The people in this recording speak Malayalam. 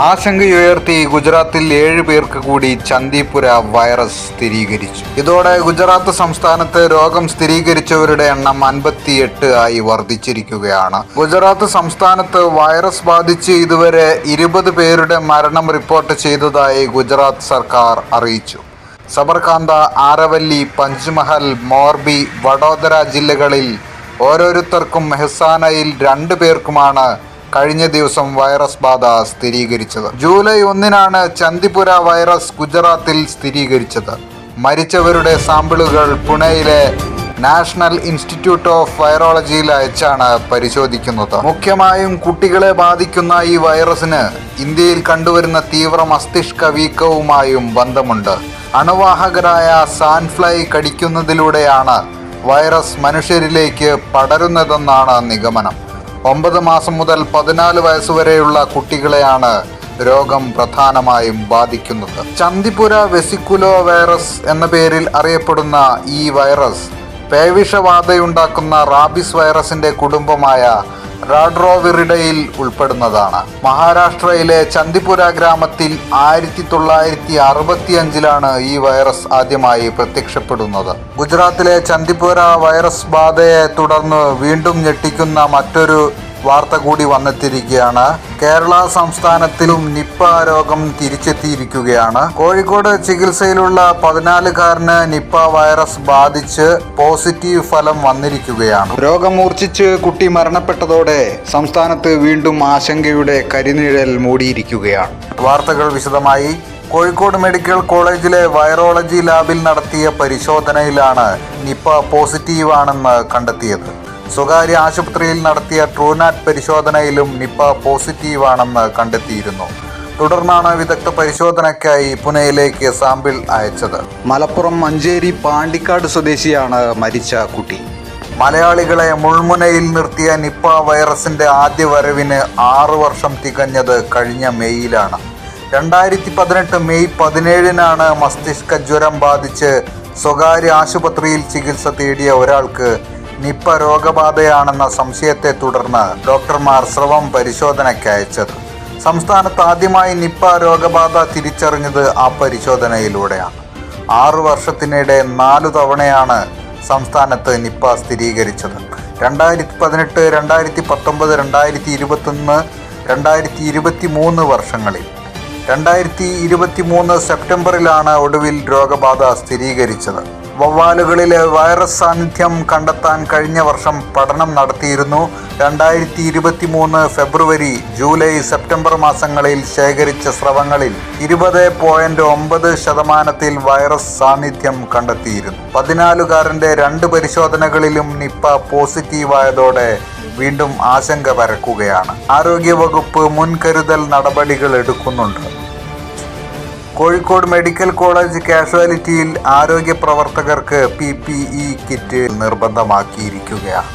ആശങ്കയുയർത്തി ഗുജറാത്തിൽ ഏഴ് പേർക്ക് കൂടി ചന്ദിപുര വൈറസ് സ്ഥിരീകരിച്ചു. ഇതോടെ ഗുജറാത്ത് സംസ്ഥാനത്ത് രോഗം സ്ഥിരീകരിച്ചവരുടെ എണ്ണം അൻപത്തിയെട്ട് ആയി വർദ്ധിച്ചിരിക്കുകയാണ്. ഗുജറാത്ത് സംസ്ഥാനത്ത് വൈറസ് ബാധിച്ച് ഇതുവരെ ഇരുപത് പേരുടെ മരണം റിപ്പോർട്ട് ചെയ്തതായി ഗുജറാത്ത് സർക്കാർ അറിയിച്ചു. സബർകാന്ത ആരവല്ലി പഞ്ച്മഹൽ മോർബി വഡോദര ജില്ലകളിൽ ഓരോരുത്തർക്കും മെഹ്സാനയിൽ രണ്ട് പേർക്കുമാണ് കഴിഞ്ഞ ദിവസം വൈറസ് ബാധ സ്ഥിരീകരിച്ചത്. ജൂലൈ ഒന്നിനാണ് ചന്ദിപുര വൈറസ് ഗുജറാത്തിൽ സ്ഥിരീകരിച്ചത്. മരിച്ചവരുടെ സാമ്പിളുകൾ പുണെയിലെ നാഷണൽ ഇൻസ്റ്റിറ്റ്യൂട്ട് ഓഫ് വൈറോളജിയിൽ അയച്ചാണ് പരിശോധിക്കുന്നത്. മുഖ്യമായും കുട്ടികളെ ബാധിക്കുന്ന ഈ വൈറസിന് ഇന്ത്യയിൽ കണ്ടുവരുന്ന തീവ്ര മസ്തിഷ്ക വീക്കവുമായും ബന്ധമുണ്ട്. അണുവാഹകരായ സാൻഫ്ലൈ കടിക്കുന്നതിലൂടെയാണ് വൈറസ് മനുഷ്യരിലേക്ക് പടരുന്നതെന്നാണ് നിഗമനം. ഒമ്പത് മാസം മുതൽ പതിനാല് വയസ്സുവരെയുള്ള കുട്ടികളെയാണ് രോഗം പ്രധാനമായും ബാധിക്കുന്നത്. ചന്ദിപുര വെസിക്കുലോ വൈറസ് എന്ന പേരിൽ അറിയപ്പെടുന്ന ഈ വൈറസ് പേവിഷബാധയുണ്ടാക്കുന്ന റാബിസ് വൈറസിന്റെ കുടുംബമായ റാഡ്രോവിറിഡയിൽ ഉൾപ്പെടുന്നതാണ്. മഹാരാഷ്ട്രയിലെ ചന്ദിപുര ഗ്രാമത്തിൽ ആയിരത്തി തൊള്ളായിരത്തി അറുപത്തിയഞ്ചിലാണ് ഈ വൈറസ് ആദ്യമായി പ്രത്യക്ഷപ്പെടുന്നത്. ഗുജറാത്തിലെ ചന്ദിപുര വൈറസ് ബാധയെ തുടർന്ന് വീണ്ടും ഞെട്ടിക്കുന്ന മറ്റൊരു വാർത്ത കൂടി വന്നെത്തിയിരിക്കുകയാണ്. കേരള സംസ്ഥാനത്തിലും നിപ്പ രോഗം തിരിച്ചെത്തിയിരിക്കുകയാണ്. കോഴിക്കോട് ചികിത്സയിലുള്ള പതിനാലുകാരന് നിപ്പ വൈറസ് ബാധിച്ച് പോസിറ്റീവ് ഫലം വന്നിരിക്കുകയാണ്. രോഗം മൂർച്ഛിച്ച് കുട്ടി മരണപ്പെട്ടതോടെ സംസ്ഥാനത്ത് വീണ്ടും ആശങ്കയുടെ കരിനിഴൽ മൂടിയിരിക്കുകയാണ്. വാർത്തകൾ വിശദമായി. കോഴിക്കോട് മെഡിക്കൽ കോളേജിലെ വൈറോളജി ലാബിൽ നടത്തിയ പരിശോധനയിലാണ് നിപ്പ പോസിറ്റീവാണെന്ന് കണ്ടെത്തിയത്. സ്വകാര്യ ആശുപത്രിയിൽ നടത്തിയ ട്രൂനാറ്റ് പരിശോധനയിലും നിപ്പ പോസിറ്റീവാണെന്ന് കണ്ടെത്തിയിരുന്നു. തുടർന്നാണ് വിദഗ്ധ പരിശോധനയ്ക്കായി പുനെയിലേക്ക് സാമ്പിൾ അയച്ചത്. മലപ്പുറം മഞ്ചേരി പാണ്ടിക്കാട് സ്വദേശിയാണ് മരിച്ച കുട്ടി. മലയാളികളെ മുൾമുനയിൽ നിർത്തിയ നിപ്പ വൈറസിന്റെ ആദ്യ വരവിന് ആറു വർഷം തികഞ്ഞത് കഴിഞ്ഞ മെയ്യിലാണ്. രണ്ടായിരത്തി പതിനെട്ട് മെയ് പതിനേഴിനാണ് മസ്തിഷ്ക ജ്വരം ബാധിച്ച് സ്വകാര്യ ആശുപത്രിയിൽ ചികിത്സ തേടിയ ഒരാൾക്ക് നിപ്പ രോഗബാധയാണെന്ന സംശയത്തെ തുടർന്ന് ഡോക്ടർമാർ സ്രവം പരിശോധനയ്ക്ക് അയച്ചത്. സംസ്ഥാനത്ത് ആദ്യമായി നിപ്പ രോഗബാധ തിരിച്ചറിഞ്ഞത് ആ പരിശോധനയിലൂടെയാണ്. ആറു വർഷത്തിനിടെ നാലു തവണയാണ് സംസ്ഥാനത്ത് നിപ്പ സ്ഥിരീകരിച്ചത്. രണ്ടായിരത്തി പതിനെട്ട് രണ്ടായിരത്തി പത്തൊമ്പത് രണ്ടായിരത്തി ഇരുപത്തൊന്ന് രണ്ടായിരത്തി ഇരുപത്തി മൂന്ന് വർഷങ്ങളിൽ. രണ്ടായിരത്തി ഇരുപത്തി മൂന്ന് സെപ്റ്റംബറിലാണ് ഒടുവിൽ രോഗബാധ സ്ഥിരീകരിച്ചത്. വവ്വാലുകളിലെ വൈറസ് സാന്നിധ്യം കണ്ടെത്താൻ കഴിഞ്ഞ വർഷം പഠനം നടത്തിയിരുന്നു. രണ്ടായിരത്തി ഇരുപത്തി മൂന്ന് ഫെബ്രുവരി ജൂലൈ സെപ്റ്റംബർ മാസങ്ങളിൽ ശേഖരിച്ച സ്രവങ്ങളിൽ ഇരുപത് പോയിന്റ് ഒമ്പത് ശതമാനത്തിൽ വൈറസ് സാന്നിധ്യം കണ്ടെത്തിയിരുന്നു. പതിനാലുകാരന്റെ രണ്ട് പരിശോധനകളിലും നിപ്പ പോസിറ്റീവായതോടെ വീണ്ടും ആശങ്ക പരക്കുകയാണ്. ആരോഗ്യവകുപ്പ് മുൻകരുതൽ നടപടികൾ എടുക്കുന്നുണ്ട്. കോഴിക്കോട് മെഡിക്കൽ കോളേജ് കാഷ്വാലിറ്റിയിൽ ആരോഗ്യ പ്രവർത്തകർക്ക് പി പി ഇ കിറ്റ് നിർബന്ധമാക്കിയിരിക്കുകയാണ്.